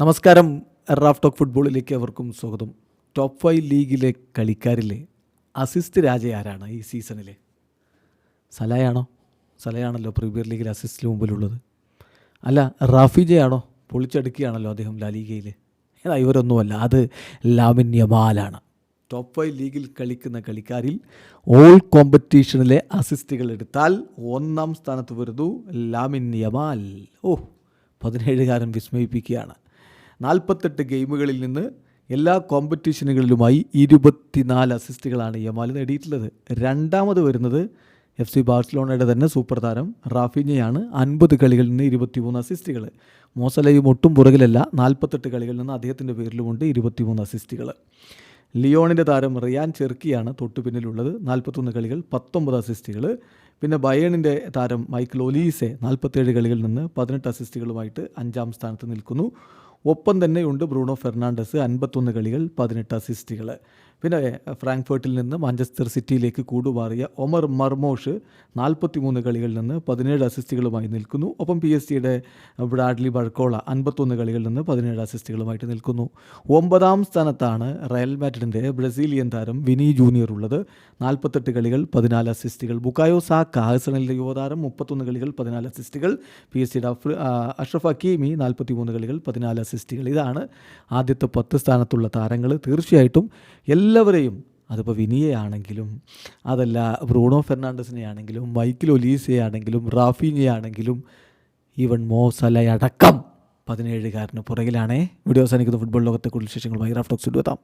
നമസ്കാരം. Raf talk ഫുട്ബോളിലേക്ക് അവർക്കും സ്വാഗതം. ടോപ്പ് ഫൈവ് ലീഗിലെ കളിക്കാരിലെ അസിസ്റ്റ് രാജ ആരാണ് ഈ സീസണിലെ? സലായാണോ? സലയാണല്ലോ പ്രീമിയർ ലീഗിൽ അസിസ്റ്റിന് മുമ്പിലുള്ളത്. അല്ല റാഫിജയാണോ പൊളിച്ചടുക്കുകയാണല്ലോ അദ്ദേഹം ലാലീഗയിൽ ഏതാ ഇവരൊന്നുമല്ല അത് ലാമിൻ യമാലാണ് ടോപ്പ് ഫൈവ് ലീഗിൽ കളിക്കുന്ന കളിക്കാരിൽ ഓൾ കോമ്പറ്റീഷനിലെ അസിസ്റ്റുകൾ എടുത്താൽ ഒന്നാം സ്ഥാനത്ത് വരുന്നു ലാമിൻ യമാൽ. ഓ പതിനേഴുകാരൻ വിസ്മയിപ്പിക്കുകയാണ്. നാൽപ്പത്തെട്ട് ഗെയിമുകളിൽ നിന്ന് എല്ലാ കോമ്പറ്റീഷനുകളിലുമായി ഇരുപത്തിനാല് അസിസ്റ്റുകളാണ് യമാൽ നേടിയിട്ടുള്ളത്. രണ്ടാമത് വരുന്നത് എഫ് സി ബാഴ്സലോണയുടെ തന്നെ സൂപ്പർ താരം റാഫിഞ്ഞയാണ് അൻപത് കളികളിൽ നിന്ന് ഇരുപത്തിമൂന്ന് അസിസ്റ്റുകൾ മോസലയും ഒട്ടും പുറകിലല്ല നാൽപ്പത്തെട്ട് കളികളിൽ നിന്ന് അദ്ദേഹത്തിന്റെ പേരിലുമുണ്ട് ഇരുപത്തിമൂന്ന് അസിസ്റ്റുകൾ ലിയോണിന്റെ താരം റിയാൻ ചെർക്കിയാണ് തൊട്ടു പിന്നിലുള്ളത്. നാൽപ്പത്തൊന്ന് കളികൾ പത്തൊമ്പത് അസിസ്റ്റുകൾ പിന്നെ ബയേണിന്റെ താരം മൈക്കിൾ ഒലീസെ നാൽപ്പത്തേഴ് കളികളിൽ നിന്ന് പതിനെട്ട് അസിസ്റ്റുകളുമായിട്ട് അഞ്ചാം സ്ഥാനത്ത് നിൽക്കുന്നു. ഒപ്പം തന്നെയുണ്ട് ബ്രൂണോ ഫെർണാണ്ടസ് അൻപത്തൊന്ന് കളികൾ പതിനെട്ട് അസിസ്റ്റുകൾ പിന്നെ ഫ്രാങ്ക്ഫേർട്ടിൽ നിന്ന് മാഞ്ചസ്റ്റർ സിറ്റിയിലേക്ക് കൂടുമാറിയ ഒമർ മർമോഷ് നാൽപ്പത്തി മൂന്ന് കളികളിൽ നിന്ന് പതിനേഴ് അസിസ്റ്റുകളുമായി നിൽക്കുന്നു. ഒപ്പം പി എസ് സിയുടെ ബ്രാഡ്ലി ബഴക്കോള അൻപത്തൊന്ന് കളികളിൽ നിന്ന് പതിനേഴ് അസിസ്റ്റുകളുമായിട്ട് നിൽക്കുന്നു. ഒമ്പതാം സ്ഥാനത്താണ് റയൽ മാഡ്രിഡിന്റെ ബ്രസീലിയൻ താരം വിനി ജൂനിയർ ഉള്ളത്. നാൽപ്പത്തെട്ട് കളികൾ പതിനാല് അസിസ്റ്റുകൾ. ബുക്കായോ സാക്ക ആഴ്സണലിന്റെ യുവതാരം മുപ്പത്തൊന്ന് കളികൾ പതിനാല് അസിസ്റ്റുകൾ. പി എസ് സിയുടെ അഷ്റഫ് ഹക്കീമി നാൽപ്പത്തി മൂന്ന് കളികൾ പതിനാല് അസിസ്റ്റുകൾ. ഇതാണ് ആദ്യത്തെ പത്ത് സ്ഥാനത്തുള്ള താരങ്ങൾ തീർച്ചയായിട്ടും എല്ലാവരെയും അതിപ്പോൾ വിനിയയാണെങ്കിലും അതല്ല ബ്രൂണോ ഫെർണാണ്ടസിനെ ആണെങ്കിലും മൈക്കിൾ ഒലീസയെ ആണെങ്കിലും റാഫീനെ ആണെങ്കിലും ഈവൻ മോസലയടക്കം പതിനേഴുകാരന് പുറകിലാണേ. വീഡിയോ അവസാനിക്കുന്ന. ഫുട്ബോൾ ലോകത്തെ കൂടുതൽ വിശേഷങ്ങളുമായി ടോക്സ് എടുത്താം